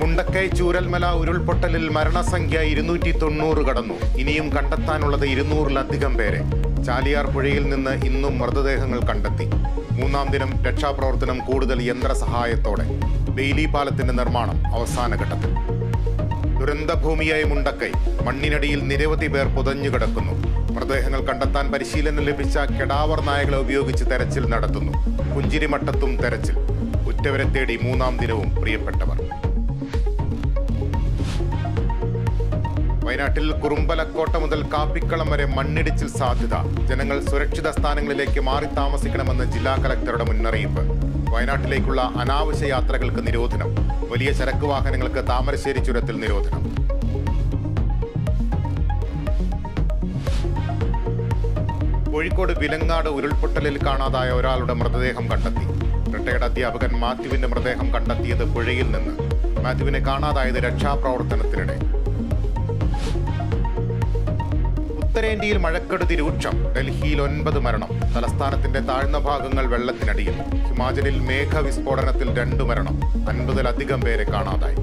മുണ്ടക്കൈ ചൂരൽമല ഉരുൾപൊട്ടലിൽ മരണസംഖ്യ ഇരുന്നൂറ്റി തൊണ്ണൂറ് കടന്നു. ഇനിയും കണ്ടെത്താനുള്ളത് ഇരുന്നൂറിലധികം പേരെ. ചാലിയാർ പുഴയിൽ നിന്ന് ഇന്നും മൃതദേഹങ്ങൾ കണ്ടെത്തി. മൂന്നാം ദിനം രക്ഷാപ്രവർത്തനം കൂടുതൽ യന്ത്രസഹായത്തോടെ. ബെയിലി പാലത്തിന്റെ നിർമ്മാണം അവസാന ഘട്ടത്തിൽ. ദുരന്തഭൂമിയായ മുണ്ടക്കൈ മണ്ണിനടിയിൽ നിരവധി പേർ പുതഞ്ഞു കിടക്കുന്നു. മൃതദേഹങ്ങൾ കണ്ടെത്താൻ പരിശീലനം ലഭിച്ച കെടാവർ നായകളെ ഉപയോഗിച്ച് തെരച്ചിൽ നടത്തുന്നു. പുഞ്ചിരിമട്ടത്തും തെരച്ചിൽ. ഉറ്റവരെ തേടി മൂന്നാം ദിനവും പ്രിയപ്പെട്ടവർ. വയനാട്ടിൽ കുറുമ്പലക്കോട്ട മുതൽ കാപ്പിക്കളം വരെ മണ്ണിടിച്ചിൽ സാധ്യത. ജനങ്ങൾ സുരക്ഷിത സ്ഥാനങ്ങളിലേക്ക് മാറി താമസിക്കണമെന്ന് ജില്ലാ കലക്ടറുടെ മുന്നറിയിപ്പ്. വയനാട്ടിലേക്കുള്ള അനാവശ്യ യാത്രകൾക്ക് നിരോധനം. വലിയ ചരക്ക് വാഹനങ്ങൾക്ക് താമരശ്ശേരി ചുരത്തിൽ നിരോധനം. കോഴിക്കോട് വിലങ്ങാട് ഉരുൾപൊട്ടലിൽ കാണാതായ ഒരാളുടെ മൃതദേഹം കണ്ടെത്തി. റിട്ടയർഡ് അധ്യാപകൻ മാത്യുവിന്റെ മൃതദേഹം കണ്ടെത്തിയത് പുഴയിൽ നിന്ന്. മാത്യുവിനെ കാണാതായത് രക്ഷാപ്രവർത്തനത്തിനിടെ. ഉത്തരേന്ത്യയിൽ മഴക്കെടുതി രൂക്ഷം. ഡൽഹിയിൽ ഒൻപത് മരണം. തലസ്ഥാനത്തിന്റെ താഴ്ന്ന ഭാഗങ്ങൾ വെള്ളത്തിനടിയിൽ. ഹിമാചലിൽ മേഘവിസ്ഫോടനത്തിൽ രണ്ടു മരണം. അൻപതിലധികം പേരെ കാണാതായി.